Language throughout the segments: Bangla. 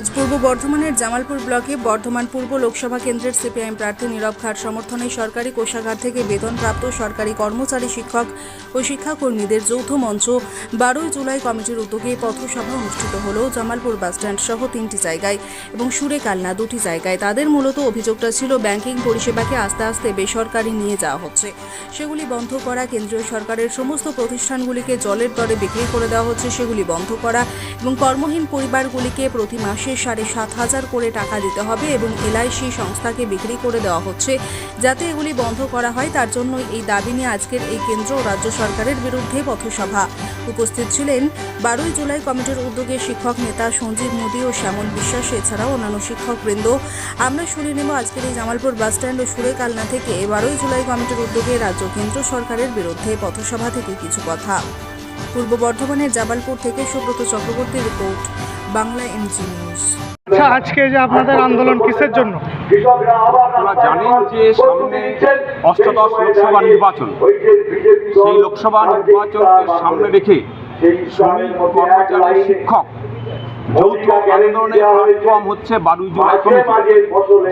আজ পূর্ব বর্ধমানের জামালপুর ব্লকে বর্ধমান পূর্ব লোকসভা কেন্দ্রের সিপিআইএম প্রার্থী নীরব খাট সমর্থনে সরকারি কোষাগার থেকে বেতনপ্রাপ্ত সরকারি কর্মচারী শিক্ষক ও শিক্ষাকর্মীদের যৌথ মঞ্চ বারোই জুলাই কমিটির উদ্যোগে পথসভা অনুষ্ঠিত হল জামালপুর বাসস্ট্যান্ড সহ তিনটি জায়গায় এবং সুরে কালনা দুটি জায়গায়। তাদের মূলত অভিযোগটা ছিল ব্যাংকিং পরিষেবাকে আস্তে আস্তে বেসরকারি নিয়ে যাওয়া হচ্ছে। সেগুলি বন্ধ করা, কেন্দ্রীয় সরকারের সমস্ত প্রতিষ্ঠানগুলিকে জলের দরে বিক্রি করে দেওয়া হচ্ছে, সেগুলি বন্ধ করা এবং কর্মহীন পরিবারগুলিকে প্রতি মাসে সাড়ে সাত হাজার করে টাকা দিতে হবে এবং এলআইসি সংস্থাকে বিক্রি করে দেওয়া হচ্ছে যাতে এগুলি বন্ধ করা হয়। তার জন্য এই দাবি নিয়ে আজকের এই কেন্দ্র ও রাজ্য সরকারের বিরুদ্ধে পথসভা। উপস্থিত ছিলেন বারোই জুলাই কমিটির উদ্যোগে শিক্ষক নেতা সঞ্জীব মোদী ও শ্যামল বিশ্বাস, এছাড়াও অন্যান্য শিক্ষকবৃন্দ। আমরা শুনে নেব আজকের এই জামালপুর বাসস্ট্যান্ড ও সুরেকালনা থেকে বারোই জুলাই কমিটির উদ্যোগে রাজ্য কেন্দ্র সরকারের বিরুদ্ধে পথসভা থেকে কিছু কথা। পূর্ব বর্ধমানের জামালপুর থেকে Subrata Chakraborty report Bangla MG news. আচ্ছা আজকে যে আপনাদের আন্দোলন কিসের জন্য? আপনারা জানেন যে সামনে অষ্টাদশ লোকসভা নির্বাচন। সেই লোকসভা নির্বাচনকে সামনে রেখে শ্রমিক কর্মচারী শিক্ষক যৌথ আন্দোলনের প্ল্যাটফর্ম হচ্ছে বারুই জুলাই কমিটি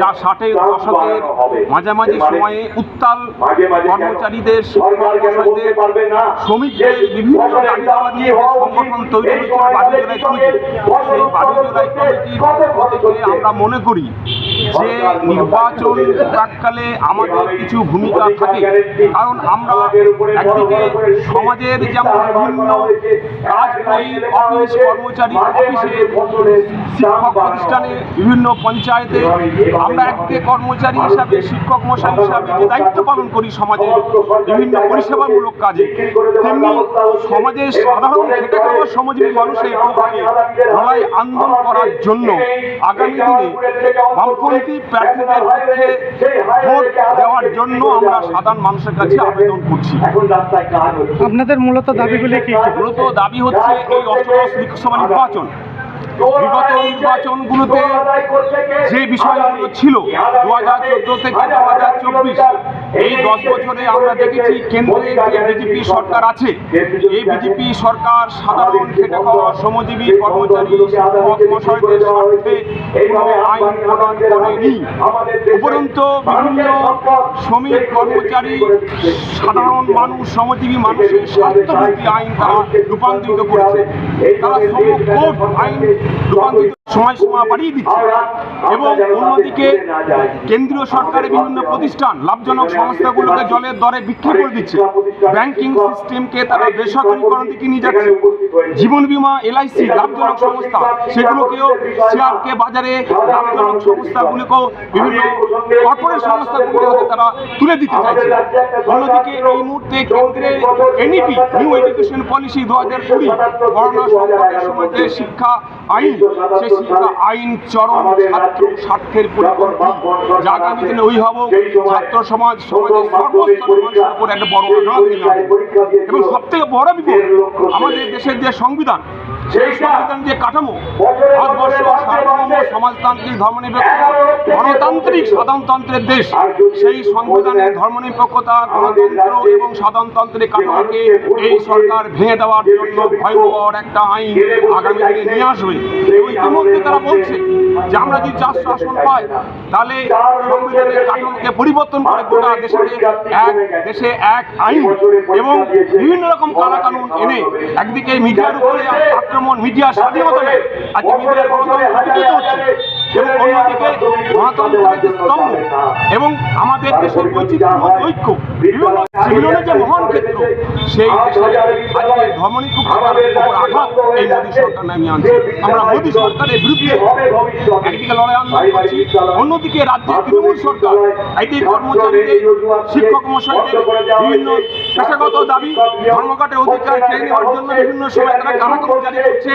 যা ষাটের দশকের মাঝামাঝি সময়ে উত্তাল কর্মচারীদের শ্রমিকদের বিভিন্ন সংগঠন তৈরি হয়েছিল বারুই জুলাই কমিটি সেই বারুই জুলাই কমিটির আমরা মনে করি যে নির্বাচন প্রাককালে আমাদের কিছু ভূমিকা থাকে। কারণ আমরা একদিকে সমাজের যেমন বিভিন্ন কাজ করি অফিস কর্মচারী অফিসে শিক্ষক প্রতিষ্ঠানে বিভিন্ন পঞ্চায়েতে আমরা একটি কর্মচারী হিসাবে শিক্ষক মশাই হিসাবে যে দায়িত্ব পালন করি সমাজের বিভিন্ন পরিষেবামূলক কাজে। তেমনি সমাজের সাধারণ খেটে খাওয়া সমাজের মানুষের পক্ষে লড়াই আন্দোলন করার জন্য আগামী দিনে বামপন্থী প্রার্থীদের পক্ষে ভোট দেওয়ার জন্য আমরা সাধারণ মানুষের কাছে আবেদন করছি। আপনাদের মূলত দাবিগুলি কি কি? মূলত দাবি হচ্ছে এই অষ্টদশ লোকসভা নির্বাচন। বিগত নির্বাচনগুলোতে যে বিষয়গুলো ছিল দু হাজার চোদ্দ থেকে দু হাজার চব্বিশ এই দশ বছরে আমরা দেখেছি কেন্দ্রে যে বিজেপি সরকার আছে, এই বিজেপি সরকার সাধারণ খেটে খাওয়া শ্রমজীবী কর্মচারী শিক্ষক মশাইদের স্বার্থে কোনো আইন প্রণয়ন করেনি। উপরন্ত বিভিন্ন শ্রমিক কর্মচারী, সাধারণ মানুষ, শ্রমজীবী মানুষের স্বার্থভিত্তি আইন তারা রূপান্তরিত করেছে। তারা সমকোট আইন রূপান্তরিত সময়সীমা বাড়িয়ে দিচ্ছে। এবং অন্যদিকে কেন্দ্রীয় সরকারের বিভিন্ন প্রতিষ্ঠান লাভজনক সংস্থাগুলোকে জলের দরে বিক্রি করে দিচ্ছে। ব্যাংকিং সিস্টেমকে তারা বেসরকারীকরণ দিকে নিয়ে যাচ্ছে। জীবন বীমা এলআইসি লাভজনক সংস্থা সেগুলোকেও শেয়ারকে বাজারে লাভজনক সংস্থাগুলোকেও বিভিন্ন কর্পোরেট সংস্থাগুলোকে হয়তো তারা তুলে দিতে চাইছে। অন্যদিকে এই মুহূর্তে কেন্দ্রে এনইপি নিউ এডুকেশন পলিসি দু হাজার কুড়ি করোনা সংকটের সময় শিক্ষা আইন সেই শিক্ষা আইন চরম ছাত্র স্বার্থের পরিপন্থী যা আগামী দিনে অভিভাবক ছাত্র সমাজ সমাজের সর্বস্তর মানুষের উপর একটা বড় এবং সব থেকে বড় বিপদ আমাদের দেশের যে সংবিধান সেই সংবিধান যে কাঠামো ভারতবর্ষ সার্বভৌম সমাজতান্ত্রিক ধর্মনিরপেক্ষ গণতান্ত্রিক সাধারণতন্ত্রের দেশ সেই সংবিধানের ধর্মনিরপেক্ষতা গণতন্ত্র এবং সাধারণতন্ত্রের কাঠামোকে এই সরকার ভেঙে দেওয়ার জন্য ভয়ঙ্কর একটা আইন আগামী দিনে নিয়ে আসবে। এবং ইতিমধ্যে তারা বলছে যে আমরা যদি চারশো আসন পাই তাহলে সংবিধানের কাঠামোকে পরিবর্তন করে গোটা দেশে এক দেশে এক আইন এবং বিভিন্ন রকম কালাকানুন এনে একদিকে মিডিয়ার উপরে আক্রমণ মিডিয়ার স্বাধীনতা নেই আজকে মিডিয়ার গণতন্ত্র হচ্ছে। এবং অন্যদিকে গণতন্ত্রের যে স্তম্ভ এবং আমাদের দেশের বৈচিত্র্য মধ্যে ঐক্য মিলনের যে মহান ক্ষেত্র সেই আজকে ধর্মনিরপেক্ষতার উপর আঘাত এই মোদী সরকার নামিয়ে আনছে। আমরা মোদী সরকারের বিরুদ্ধে একদিকে লড়াই আন্দোলন করছি অন্যদিকে রাজ্যের তৃণমূল সরকার আইটি কর্মচারীদের শিক্ষক মশাইদের বিভিন্ন পেশাগত দাবি, ধর্মঘটের অধিকার কেড়ে নেওয়ার জন্য বিভিন্ন সময় তারা কারাকরণ জারি করছে।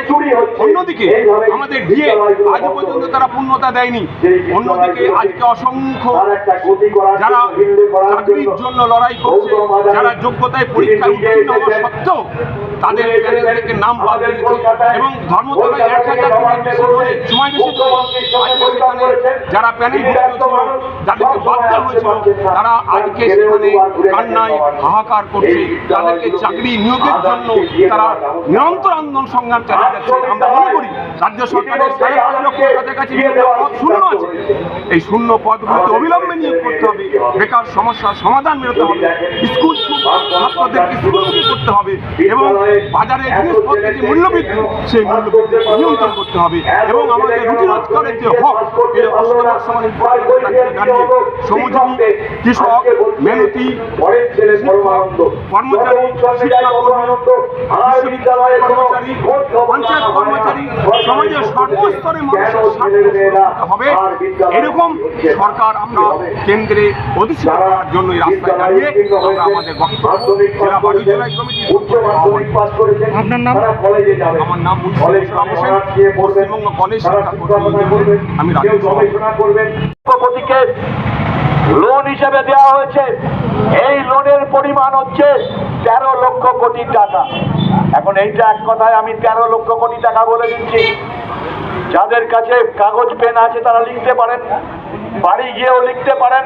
অন্যদিকে, আমাদের ডিএ আজ পর্যন্ত তারা পূর্ণতা দেয়নি। অন্যদিকে, আজকে অসংখ্য যারা চাকরির জন্য লড়াই করছে, যারা যোগ্যতায় পরীক্ষায় উত্তীর্ণ হওয়া সত্ত্বেও তাদের প্যানেল থেকে নাম বাদ দিয়েছে এবং ধর্মতলায় এক হাজার সময় যারা প্যানেল ভুক্ত ছিল, যাদেরকে দেওয়া হয়েছিল, তারা আজকে সেখানে কান্নায়, হাহাকার করছে তাদেরকে চাকরি নিয়োগের জন্য তারা নিরন্তর আন্দোলন সংগ্রাম চালিয়ে যাচ্ছে। আমরা মনে করি রাজ্য সরকারের সাড়ে পাঁচ লক্ষ তাদের কাছে পদ শূন্য আছে। এই শূন্য পদগুলোতে অবিলম্বে নিয়োগ করতে হবে। বেকার সমস্যার সমাধান বেরোতে হবে। স্কুল ছাত্রদেরকে স্কুলমুখী করতে হবে এবং বাজারে জিনিসপত্রের যে মূল্যবৃদ্ধি সেই মূল্যবৃদ্ধি নিয়ন্ত্রণ করতে হবে। এবং আমাদের রুটি রোজগারের যে হক এই শ্রমজীবী কৃষক মেহনতি কর্মচারী শিক্ষাকর্মী কর্মচারী পঞ্চায়েত কর্মচারী সমাজের সর্বস্তরে মানুষের হবে। এরকম সরকার আমরা কেন্দ্রে প্রতিষ্ঠিত করার জন্য এই রাস্তায় দাঁড়িয়ে আমরা আমাদের বক্তব্য জেলা বাড়ি জেলায় কমিটি আপনার নাম? আমার নাম হোসেন পশ্চিমবঙ্গ কলেজ শিক্ষা আমি রাজ্য সভাপতি কোটিকে লোন হিসেবে দেওয়া হয়েছে। এই লোনের পরিমাণ হচ্ছে তেরো লক্ষ কোটি টাকা। এখন এইটা এক কথায় আমি তেরো লক্ষ কোটি টাকা বলে দিচ্ছি। যাদের কাছে কাগজ, পেন আছে তারা লিখতে পারেন। বাড়ি গিয়েও লিখতে পারেন।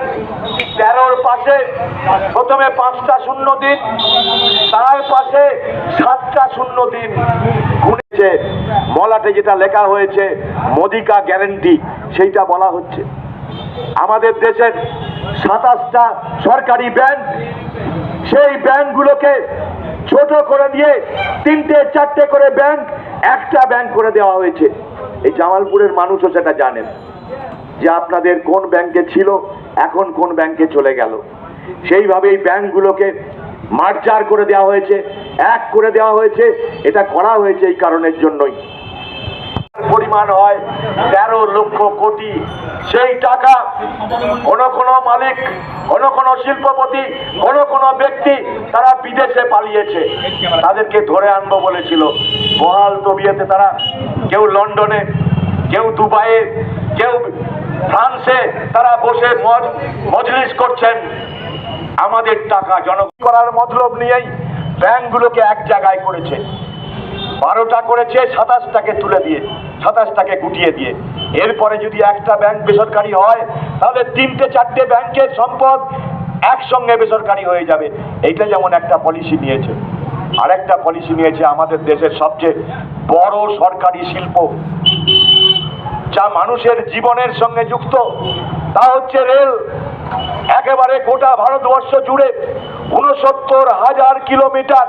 তেরোর পাশে প্রথমে পাঁচটা শূন্য দিন, তার পাশে সাতটা শূন্য দিন গুনেছে। মলাটে যেটা লেখা হয়েছে, মোদিকা গ্যারেন্টি, সেইটা বলা হচ্ছে। আমাদের দেশের সাতাশটা সরকারি ব্যাংক, সেই ব্যাংকগুলোকে ছোট করে দিয়ে তিনটে, চারটে করে ব্যাংক একটা ব্যাংক করে দেওয়া হয়েছে। এই জামালপুরের মানুষও সেটা জানেন যে আপনাদের কোন ব্যাংকে ছিল, এখন কোন ব্যাংকে চলে গেল। সেইভাবেই ব্যাংকগুলোকে মার্জার করে দেওয়া হয়েছে, এক করে দেওয়া হয়েছে, এটা করা হয়েছে এই কারণের জন্যই। পরিমাণ হয় তেরো লক্ষ কোটি। সেই টাকা কোন কোন মালিক, কোন কোন শিল্পপতি, কোন কোন ব্যক্তি তারা বিদেশে পালিয়েছে। তাদেরকে ধরে আনব বলেছিল, বহাল তবিয়েতে তারা কেউ লন্ডনে, কেউ দুবাইয়ে, কেউ ফ্রান্সে তারা বসে মজলিস করছেন। আমাদের টাকা জনগণ করার মতলব নিয়েই ব্যাংকগুলোকে এক জায়গায় করেছে। বারোটা করেছে, সাতাশটাকে তুলে দিয়ে, সাতাশটাকে গুটিয়ে দিয়ে। এরপরে যদি একটা ব্যাংক বেসরকারি হয়, তাহলে তিনটে, চারটে ব্যাংকের সম্পদ একসঙ্গে বেসরকারি হয়ে যাবে। এইটা যেমন একটা পলিসি নিয়েছে। আরেকটা পলিসি নিয়েছে আমাদের দেশের সবচেয়ে বড় সরকারি শিল্প। যা মানুষের জীবনের সঙ্গে যুক্ত। তা হচ্ছে রেল। একেবারে গোটা ভারতবর্ষ জুড়ে উনসত্তর হাজার কিলোমিটার